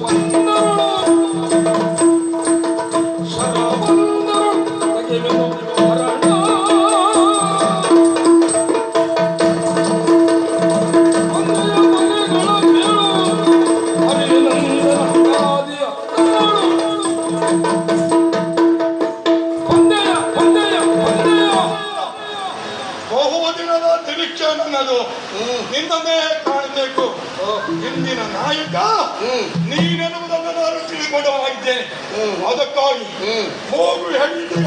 one. ನಾಯಕ ನೀನೆನ್ನುವುದನ್ನು ನಾನು ತಿಳಿದುಕೊಂಡವಾಗಿದ್ದೇನೆ ಅದಕ್ಕಾಗಿ ಹೋಗು ಹೇಳಿದ್ರೆ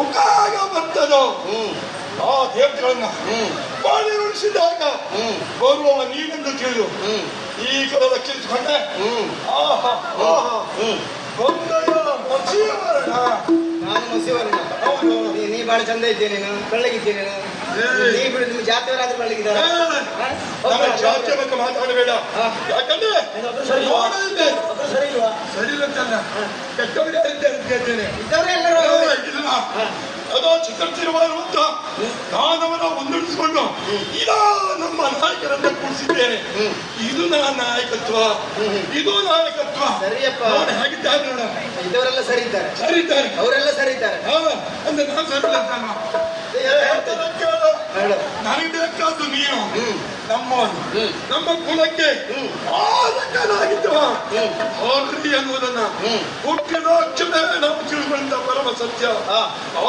ಉಕಾಗ ಬರ್ತದೋ? ಆ ದೇವತೆಗಳನ್ನ ಬಾಳಿ ಉಳಿಸಿದಾಗ ಬರುವವ ನೀನೆಂದು ತಿಳಿದು. ಈ ಕಡೆ ರಕ್ಷಿಸಿಕೊಂಡೆ. ಆಹಾ ಆಹಾ. ಗೊಂದಲ ಮಸಿಯವರಣ ನಾನು ಮಸಿವರ್ಣ. ಹೌದು. ನೀ- ಬಹಳ ಚಂದ ಇದ್ದೇನೆ ನೀನು. ಏ. ನೀ ಬಿಡಿದ ಜಾತಿಯವರಾದ್ರೂ ಜಾತಿಯ ಬಗ್ಗೆ ಮಾತಾಡಬೇಡ. ಯಾಕಂದ್ರೆ ಅದು ಸರಿ? ನೋಡಲಿದ್ದೆ. ಇಲ್ಲಂತಲ್ಲ ಕೆಟ್ಟವರೇ ಇದ್ದಾರೆ ಅಂತ ಹೇಳ್ತೇನೆ ಇಲ್ಲ ಅದೋ ಚಿತ್ರತಿರುವಂತ ನಾನವನ ಒಂದುಡಿಸಿಕೊಂಡು ಇದಾ ನಮ್ಮ ನಾಯಕರನ್ನ ಇದು ನನ್ನ ನಾಯಕತ್ವ. ಇದು ನಾಯಕತ್ವ. ಸರಿಯಪ್ಪ. ಹೇಗಿದ್ದಾರೆ ನೋಡ ಸರಿತಾರೆ ಸರಿ ಇದ್ದಾರೆ. ಸರಿ ಇದ್ದಾರೆ ಅವರೆಲ್ಲ ಸರಿ ಇದ್ದಾರೆ. ಹಾ, ಅಂದ್ರೆ ನಾನು ಸರಿ. ನನಗೆ ಬೇಕಾದ್ದು. ನಮ್ಮವನು. ನಮ್ಮ ಕುಲಕ್ಕೆ ಹ್ಮ್. ಹೋಗ್ರಿ ಅನ್ನುವುದನ್ನ ನಾವು ತಿಳ್ಕೊಂಡ ಪರಮ ಸತ್ಯ.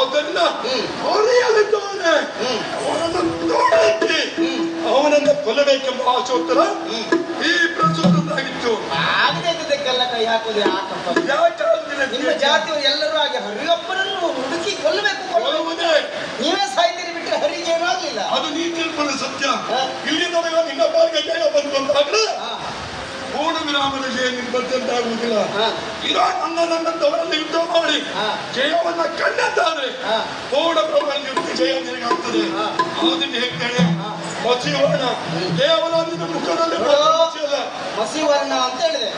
ಆದ್ದರಿಂದ. ಅವನನ್ನು ನೋಡಲಿಕ್ಕೆ ಕೊಲ್ಲಬೇಕೆಂಬ ಆಶೋತ್ತರ ಈ ಪ್ರಸ್ತುತದ್ದಾಗಿತ್ತು ಆಗದೆ ಇದ್ದಕ್ಕೆಲ್ಲ ಕೈ ಹಾಕುದು ಯಾಕಪ್ಪ ಯಾಕೆ ನಿಮ್ಮ ಜಾತಿಯವರು ಎಲ್ಲರೂ ಹಾಗೆ ಹರಿಯೊಬ್ಬರನ್ನು ಹುಡುಕಿ ಕೊಲ್ಲಬೇಕು ನೀವೇ ಸಾಯ್ತೀರಿ ಬಿಟ್ಟರೆ ಹರಿಗೆ ಏನೂ ಆಗ್ಲಿಲ್ಲ. ಅದು ನೀ ತಿಳ್ಕೊಂಡು ಸತ್ಯ. ಇಲ್ಲಿ ನನಗೆ ನಿನ್ನ ಬಾಳಿಗೆ ಜಯ ವಿರಾಮದ ಪೂರ್ಣ ವಿರಾಮದಲ್ಲಿ ಹಾ. ಇರೋ ನನ್ನ ನನ್ನಂತವರಲ್ಲಿ ಯುದ್ಧ ಮಾಡಿ ಜಯವನ್ನ ಕಂಡಂತಾದ್ರೆ. ಪೂರ್ಣ ಪ್ರಮಾಣ ಯುದ್ಧ ಜಯ ನಿನಗಾಗ್ತದೆ. ಅದನ್ನು ಹೇಳ್ತೇನೆ ಕೇವಲ ನಿನ್ನ ಮುಖದಲ್ಲಿ ಮಸಿವರ್ಣ ಅಂತ ಹೇಳಿದೆ.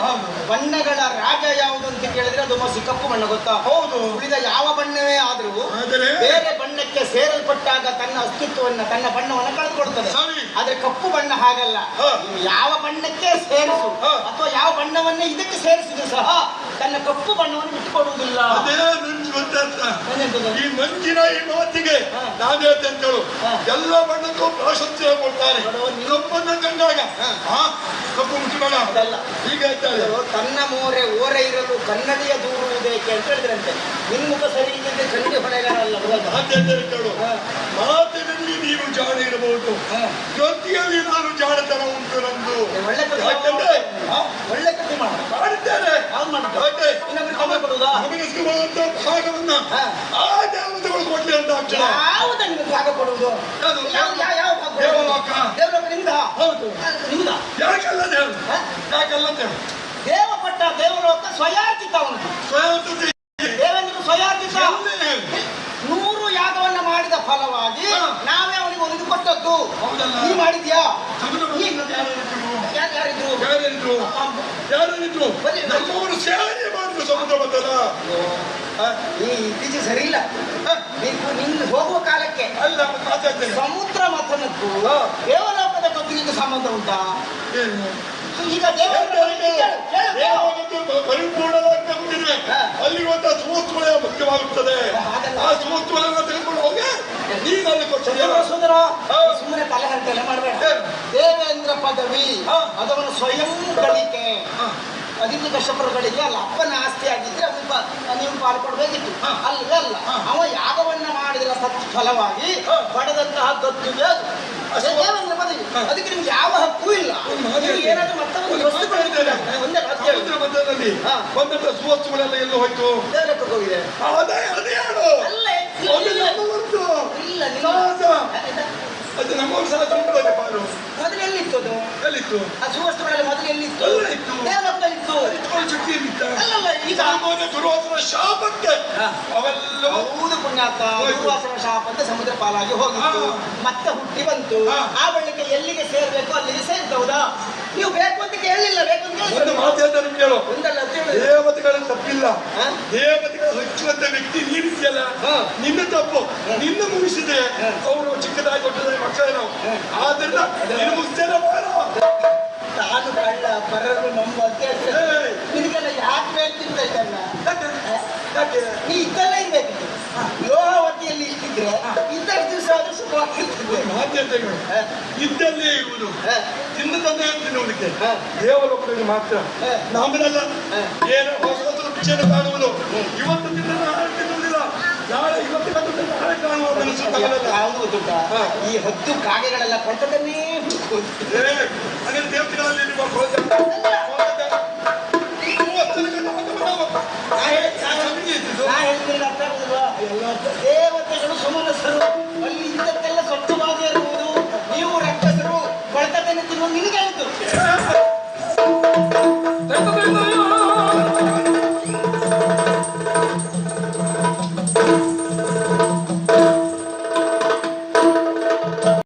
ಬಣ್ಣಗಳ ರಾಜ ಯಾವುದು ಅಂತ ಕೇಳಿದ್ರೆ ಅದು ಮಸಿ ಕಪ್ಪು ಬಣ್ಣ ಗೊತ್ತಾ? ಹೌದು. ಉಳಿದ ಯಾವ ಬಣ್ಣವೇ ಆದರೂ ಬೇರೆ ಬಣ್ಣಕ್ಕೆ ಸೇರಲ್ಪಟ್ಟಾಗ ತನ್ನ ಅಸ್ತಿತ್ವವನ್ನ ತನ್ನ ಬಣ್ಣವನ್ನ ಕಳೆದುಕೊಳ್ತದೆ. ಸರಿ. ಆದ್ರೆ ಕಪ್ಪು ಬಣ್ಣ ಹಾಗಲ್ಲ. ಯಾವ ಬಣ್ಣಕ್ಕೆ ಸೇರಿಸು. ಅಥವಾ ಯಾವ ಬಣ್ಣವನ್ನ ಇದಕ್ಕೆ ಸೇರಿಸಿದ್ರು ಸಹ ತನ್ನ ಕಪ್ಪು ಬಣ್ಣವನ್ನು ಬಿಟ್ಟುಕೊಡುವುದಿಲ್ಲ. ಈ ಮಂಜಿನ ಈ ಮಾತಿಗೆ ನಾನೇ ಹೇಳ್ತೇನೆ ಕೇಳು ಎಲ್ಲ ಬಣ್ಣಕ್ಕೂ ಪ್ರಾಶಸ್ತ್ಯ ಕೊಡ್ತಾರೆ. ಇನ್ನೊಬ್ಬನ ನೀನು- ಕಂಡಾಗ. ಕಪ್ಪು ಮುಚ್ಚಿಕೊಂಡ. ಈಗ ಹೇಳ್ತಾರೆ ತನ್ನ ಮೋರೆ ಓರೆ ಇರಲು ಕನ್ನಡಿಯ ದೂರುವುದೇಕೆ ಅಂತ ಹೇಳಿದ್ರಂತೆ. ನಿನ್ ಮುಖ ಸರಿ ಇಲ್ಲದೆ ಕನ್ನಡಿ ಹೊಣೆಗಾರಲ್ಲ ಮಾತೇ ಕೇಳು. ಹಾ. ನೀನು ಜಾಣ ಇರಬಹುದು. ಜ್ಯೋತಿಯಲ್ಲಿ ಜೊತೆಯಲ್ಲಿ ನಾನು ಜಾಣತನ ಉಂಟು ನಂದು. ಒಳ್ಳೆ ಕಥೆ ಯಾಕಂದ್ರೆ? ಒಳ್ಳೆ ಕಥೆ ಮಾಡ. ಮಾಡಿದ್ದೇನೆ. ಸಿಗುವಂತ ಭಾಗವನ್ನ. ಆ ದೇವತೆಗಳು ಕೊಡ್ಲಿ ಅಂತ ಅಕ್ಷರ ಯಾವ್ದು ನಿಮಗೆ ಭಾಗ ಕೊಡುವುದು? ದೇವಲೋಕ. ದೇವಲೋಕ ನಿಮ್ದ? ಹೌದು. ನಿಮ್ದ? ಯಾಕಲ್ಲ ದೇವ ಯಾಕಲ್ಲ ದೇವರು? ದೇವಪಟ್ಟ ದೇವಲೋಕ ಸ್ವಯಾರ್ಜಿತ ಉಂಟು. ಸ್ವಯಂ ತುಟಿ ದೇವೇಂದ್ರ ಸ್ವಯಾರ್ಜಿತ ಎಲ್ಲಿ ಹೇಳು? ನೂರು ಯಾಗವನ್ನ ಮಾಡಿದ ಫಲವಾಗಿ ಹಾ. ನಾವೇ ಅವನಿಗೆ ಒಂದು ಕೊಟ್ಟದ್ದು ಹೌದಲ್ಲ? ನೀ ಮಾಡಿದ್ಯಾ ಸಮುದ್ರ ಈ- ಮಧ್ಯದಲ್ಲಿ ಯಾರಿದ್ರು? ಯಾರು ಯಾರಿದ್ರು ಯಾರಿದ್ರು ಯಾರಿದ್ರು ಬನ್ನಿ. ನಮ್ಮವರು ಸೇರಿ ಮಾಡಿದ್ರು ಸಮುದ್ರ ಈ ನೀ ಇತ್ತೀಚೆಗೆ ಸರಿ ಇಲ್ಲ. ನೀನು ನಿನ್ನ ಹೋಗುವ ಕಾಲಕ್ಕೆ ಅಲ್ಲ ಸಮುದ್ರ ಮಾತ್ರ ಹಾ. ದೇವಲೋಕದ ಕಬ್ಬಿನಿಗೆ ಸಂಬಂಧ ಉಂಟಾ? ಈಗ ಪರಿಪೂರ್ಣವಾಗಿ. ಅಲ್ಲಿ ಒಂದು ಸುವಸ್ತುಗಳೇ ಮುಖ್ಯವಾಗುತ್ತದೆ. ಆ ಸುವಸ್ತುಗಳನ್ನ ತೆಗೆದುಕೊಂಡು ಹೋಗಿ. ಸುಂದರ. ಸುಮ್ಮನೆ ತಲೆ ಹರಟೆಲ್ಲ ಮಾಡಬೇಡ. ದೇವೇಂದ್ರ ಪದವಿ. ಹಾ. ಅದವನ ಸ್ವಯಂ ಗಳಿಕೆ ಹಾ. ಕಶ್ಯಪರುಗಳಿಗೆ ಅಲ್ಲ ಅಪ್ಪನ ಆಸ್ತಿ ಆಗಿದ್ರೆ ಅದಕ್ಕೆ ನೀವು ಪಾಲ್ ಕೊಡಬೇಕಿತ್ತು ಅಲ್ಲ. ಅವ ಯಾಗವನ್ನ ಮಾಡಿದ್ರ ಸತ್ ಫಲವಾಗಿ ಪಡೆದಂತಹ ದೇವೇಂದ್ರ ಪದವಿ ಅದಕ್ಕೆ ನಿಮ್ಗೆ ಯಾವ ಹಕ್ಕು ಇಲ್ಲ. ಏನಾದ್ರೂ ಮತ್ತೊಂದು? ಒಂದೇ. ಸಮುದ್ರ ಮಧ್ಯದಲ್ಲಿ ಸುವಸ್ತುಗಳೆಲ್ಲ ಎಲ್ಲ ಹೋಯ್ತು. ಹೋಗಿದೆ? ಇಲ್ಲ, ಅದು ಮೊದಲು ಎಲ್ಲಿತ್ತು ಅದು? ಎಲ್ಲಿತ್ತು? ಆ ಸುವಸ್ತುಗಳಲ್ಲಿ ಮೊದಲು ಎಲ್ಲಿತ್ತು? ಎಲ್ಲ ಇತ್ತು. ದೇವಲೋಕದಲ್ಲಿತ್ತು ಶಕ್ತಿ ಅಲ್ಲಲ್ಲ ಈಗ ಸಾಮಾನ್ಯ ದುರ್ವಾಸನ ಶಾಪಕ್ಕೆ. ಅವೆಲ್ಲವೂ ಹೌದು ಪುಣ್ಯಾತ. ದುರ್ವಾಸನ ಶಾಪ ಅಂತ ಸಮುದ್ರ ಪಾಲಾಗಿ ಹೋಗಿತ್ತು ಮತ್ತೆ ಹುಟ್ಟಿ ಬಂತು ಆ ಬಳಿಕ ಎಲ್ಲಿಗೆ ಸೇರ್ಬೇಕು ಅಲ್ಲಿಗೆ ಸೇರ್ತೌದಾ ನೀವು ಬೇಕು ಅಂತ ಕೇಳಲಿಲ್ಲ ಬೇಕಂತ ಒಂದು ಕೇಳಿದ್ರು. ಮಾತು ಹೇಳ್ತಾರೆ ಕೇಳು ಅಂತ. ದೇವತೆಗಳ ತಪ್ಪಿಲ್ಲ? ದೇವತೆಗಳ ಹಚ್ಚುವಂತ ವ್ಯಕ್ತಿ ನೀನಿದೆಯಲ್ಲ. ನಿನ್ನ ತಪ್ಪು. ನಿನ್ನ ಮುಗಿಸಿದೆ. ಅವರು ಚಿಕ್ಕದಾಗಿ ದೊಡ್ಡದಾಗಿ ಮಕ್ಕಳೇನೋ. ಆದ್ರಿಂದ ನೀನು ಮುಗಿಸ್ತೇನೆ ಕಳ್ಳ ನಮ್ಮ ಅಂತ ನಿನಗೆಲ್ಲ ಯಾಕೆ ಇದನ್ನ? ನೀ ಇಷ್ಟಿದ್ರೆ ಇದ್ದಷ್ಟು ದಿವಸ ಆದ್ರೂ ಸುಖವಾಗಿರ್ತಿದ್ದೆ. ಇದ್ದಲ್ಲೇ ಇರುವುದು. ತಿನ್ನದನ್ನೇ ತಿನ್ನುವುದಕ್ಕೆ ಹಾ. ದೇವಲೋಕದಲ್ಲಿ ಮಾತ್ರ. ಹಾ. ಏನು ಕಾಣುವುದು. ಇವತ್ತು ತಿಂದ ನಾಳೆ ತಿನ್ನುವುದಿಲ್ಲ ನಾಳೆ ಇವತ್ತು ನಾಳೆ ಕಾಣುವ ಮನಸ್ಸು ತಗೊಳ್ಳಲ್ಲ ಯಾವುದು ಈ ಹತ್ತು ಕಾಗೆಗಳೆಲ್ಲ ಕೊಟ್ಟದನ್ನೇ ನಿನಗೆ ಹೇಳಿದ್ದು